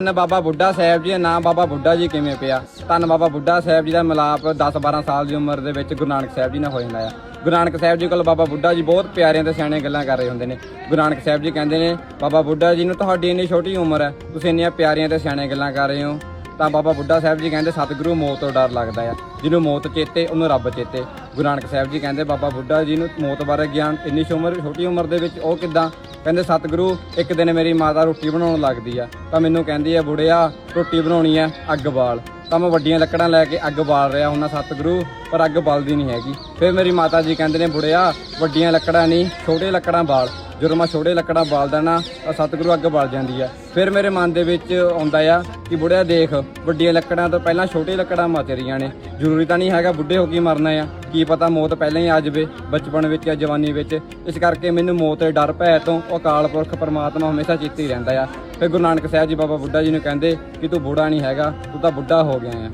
ਧੰਨ ਬਾਬਾ ਬੁੱਢਾ ਸਾਹਿਬ ਜੀ ਦਾ ਨਾਮ ਬਾਬਾ ਬੁੱਢਾ ਜੀ ਕਿਵੇਂ ਪਿਆ? ਧੰਨ ਬਾਬਾ ਬੁੱਢਾ ਸਾਹਿਬ ਜੀ ਦਾ ਮਿਲਾਪ 10-12 ਸਾਲ ਦੀ ਉਮਰ ਦੇ ਵਿੱਚ ਗੁਰੂ ਨਾਨਕ ਸਾਹਿਬ ਜੀ ਨਾਲ ਹੋ। ਜਾਂਦਾ ਆ ਗੁਰੂ ਨਾਨਕ ਸਾਹਿਬ ਜੀ ਕੋਲ ਬਾਬਾ ਬੁੱਢਾ ਜੀ ਬਹੁਤ ਪਿਆਰਿਆਂ ਤੇ ਸਿਆਣੀਆਂ ਗੱਲਾਂ ਕਰ ਰਹੇ ਹੁੰਦੇ ਨੇ। ਗੁਰੂ ਨਾਨਕ ਸਾਹਿਬ ਜੀ ਕਹਿੰਦੇ ਨੇ, ਬਾਬਾ ਬੁੱਢਾ ਜੀ ਨੂੰ ਤੁਹਾਡੀ ਇੰਨੀ ਛੋਟੀ ਉਮਰ ਹੈ, ਤੁਸੀਂ ਇੰਨੀਆਂ ਪਿਆਰੀਆਂ ਤੇ ਸਿਆਣੀਆਂ ਗੱਲਾਂ ਕਰ ਰਹੇ ਹੋ। ਤਾਂ ਬਾਬਾ ਬੁੱਢਾ ਸਾਹਿਬ ਜੀ ਕਹਿੰਦੇ, ਸਤਿਗੁਰੂ ਮੌਤ ਤੋਂ ਡਰ ਲੱਗਦਾ ਆ। ਜਿਹਨੂੰ ਮੌਤ ਚੇਤੇ, ਉਹਨੂੰ ਰੱਬ ਚੇਤੇ। ਗੁਰੂ ਨਾਨਕ ਸਾਹਿਬ ਜੀ ਕਹਿੰਦੇ, ਬਾਬਾ ਬੁੱਢਾ ਜੀ ਨੂੰ ਮੌਤ ਬਾਰੇ ਗਿਆਨ, ਇੰਨੀ ਛ ਛੋਟੀ ਉਮਰ ਦੇ ਵਿੱਚ ਉਹ ਕਿਦਾਂ ਕਹਿੰਦੇ, ਸਤਿਗੁਰੂ, ਇੱਕ ਦਿਨ ਮੇਰੀ ਮਾਤਾ ਰੋਟੀ ਬਣਾਉਣ ਲੱਗਦੀ ਆ। ਤਾਂ ਮੈਨੂੰ ਕਹਿੰਦੀ ਆ, ਬੁੜਿਆ, ਰੋਟੀ ਬਣਾਉਣੀ ਆ ਅੱਗ ਬਾਲ। ਤਾਂ ਮੈਂ ਵੱਡੀਆਂ ਲੱਕੜਾਂ ਲੈ ਕੇ ਅੱਗ ਬਾਲ ਰਿਹਾ ਉਹਨਾਂ ਸਤਿਗੁਰੂ, ਪਰ ਅੱਗ ਬਲਦੀ ਨਹੀਂ ਹੈਗੀ। ਫਿਰ ਮੇਰੀ ਮਾਤਾ ਜੀ ਕਹਿੰਦੇ ਨੇ, ਬੁੜਿਆ, ਵੱਡੀਆਂ ਲੱਕੜਾਂ ਨਹੀਂ, ਛੋਟੇ ਲੱਕੜਾਂ ਬਾਲ। ਜਦੋਂ ਮੈਂ ਛੋਟੇ ਲੱਕੜਾਂ ਬਾਲ ਦੇਣਾ ਤਾਂ ਸਤਿਗੁਰੂ ਅੱਗ ਬਲ ਜਾਂਦੀ ਆ। ਫਿਰ ਮੇਰੇ ਮਨ ਦੇ ਵਿੱਚ ਆਉਂਦਾ ਆ ਕਿ ਬੁੜਿਆ ਦੇਖ, ਵੱਡੀਆਂ ਲੱਕੜਾਂ ਤੋਂ ਪਹਿਲਾਂ ਛੋਟੇ ਲੱਕੜਾਂ ਮਚ ਰਹੀਆਂ ਨੇ। ਜ਼ਰੂਰੀ ਤਾਂ ਨਹੀਂ ਹੈਗਾ ਬੁੱਢੇ ਹੋ ਕੇ ਮਰਨਾ ਆ। ਕੀ ਪਤਾ ਮੌਤ ਪਹਿਲਾਂ ਹੀ ਆ ਜਾਵੇ, ਬਚਪਨ ਵਿੱਚ ਜਾਂ ਜਵਾਨੀ ਵਿੱਚ। ਇਸ ਕਰਕੇ ਮੈਨੂੰ ਮੌਤ ਦੇ ਡਰ ਭੈ ਤੋਂ ਅਕਾਲ ਪੁਰਖ ਪਰਮਾਤਮਾ ਹਮੇਸ਼ਾ ਚੇਤੇ ਰਹਿੰਦਾ ਆ। ਫਿਰ ਗੁਰੂ ਨਾਨਕ ਸਾਹਿਬ ਜੀ ਬਾਬਾ ਬੁੱਢਾ ਜੀ ਨੂੰ ਕਹਿੰਦੇ ਕਿ ਤੂੰ ਬੁੜਾ ਨਹੀਂ ਹੈਗਾ, ਤੂੰ ਤਾਂ ਬੁੱਢਾ ਹੋ ਗਿਆ ਆ।